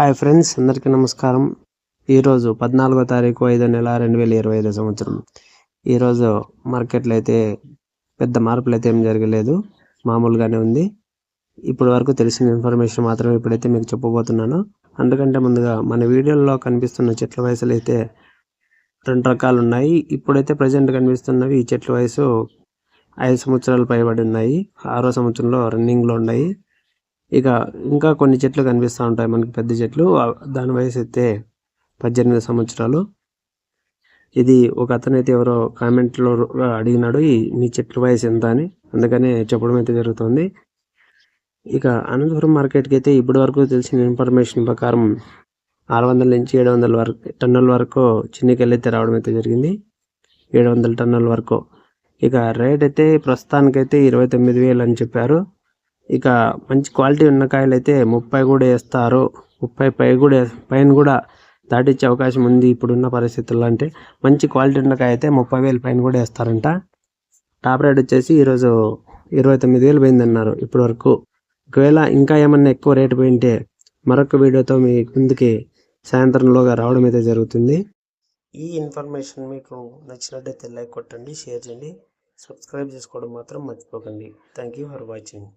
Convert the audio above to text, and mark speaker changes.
Speaker 1: hi friends అందరికీ నమస్కారం ఈరోజు పద్నాలుగో తారీఖు ఐదో నెల రెండు వేల ఇరవై ఐదో సంవత్సరం ఈరోజు మార్కెట్లో అయితే పెద్ద మార్పులు అయితే ఏం జరగలేదు మామూలుగానే ఉంది ఇప్పటి వరకు తెలిసిన ఇన్ఫర్మేషన్ మాత్రం ఇప్పుడైతే మీకు చెప్పబోతున్నాను అందుకంటే ముందుగా మన వీడియోలో కనిపిస్తున్న చెట్ల వయసులు అయితే రెండు రకాలు ఉన్నాయి ఇప్పుడైతే ప్రజెంట్ కనిపిస్తున్నవి ఈ చెట్ల వయసు ఐదు సంవత్సరాలు పైబడి ఉన్నాయి ఆరో సంవత్సరంలో రన్నింగ్లో ఉన్నాయి ఇక ఇంకా కొన్ని చెట్లు కనిపిస్తూ ఉంటాయి మనకి పెద్ద చెట్లు దాని వయసు అయితే పద్దెనిమిది సంవత్సరాలు ఇది ఒక అతను అయితే ఎవరో కామెంట్లో అడిగినాడు ఈ మీ చెట్ల వయసు ఎంత అని అందుకనే చెప్పడం అయితే జరుగుతుంది ఇక అనంతపురం మార్కెట్కి అయితే ఇప్పటి వరకు తెలిసిన ఇన్ఫర్మేషన్ ప్రకారం ఆరు వందల నుంచి ఏడు వందల వరకు టన్నుల వరకు చిన్నకెళ్ళి అయితే రావడం అయితే జరిగింది ఏడు వందల టన్నుల వరకు ఇక రేట్ అయితే ప్రస్తుతానికైతే ఇరవై తొమ్మిది వేలు అని చెప్పారు ఇక మంచి క్వాలిటీ ఉన్న కాయలు అయితే ముప్పై కూడా వేస్తారు ముప్పై పై కూడా పైన కూడా దాటిచ్చే అవకాశం ఉంది ఇప్పుడున్న పరిస్థితుల్లో అంటే మంచి క్వాలిటీ ఉన్న కాయ అయితే ముప్పై వేలు పైన కూడా వేస్తారంట టాప్ రేట్ వచ్చేసి ఈరోజు ఇరవై తొమ్మిది వేలు పోయిందన్నారు ఇప్పటి వరకు ఒకవేళ ఇంకా ఏమన్నా ఎక్కువ రేటు పోయింటే మరొక వీడియోతో మీ ముందుకి సాయంత్రంలోగా రావడం అయితే జరుగుతుంది ఈ ఇన్ఫర్మేషన్ మీకు నచ్చినట్టయితే లైక్ కొట్టండి షేర్ చేయండి సబ్స్క్రైబ్ చేసుకోవడం మాత్రం మర్చిపోకండి థ్యాంక్ యూ ఫర్ వాచింగ్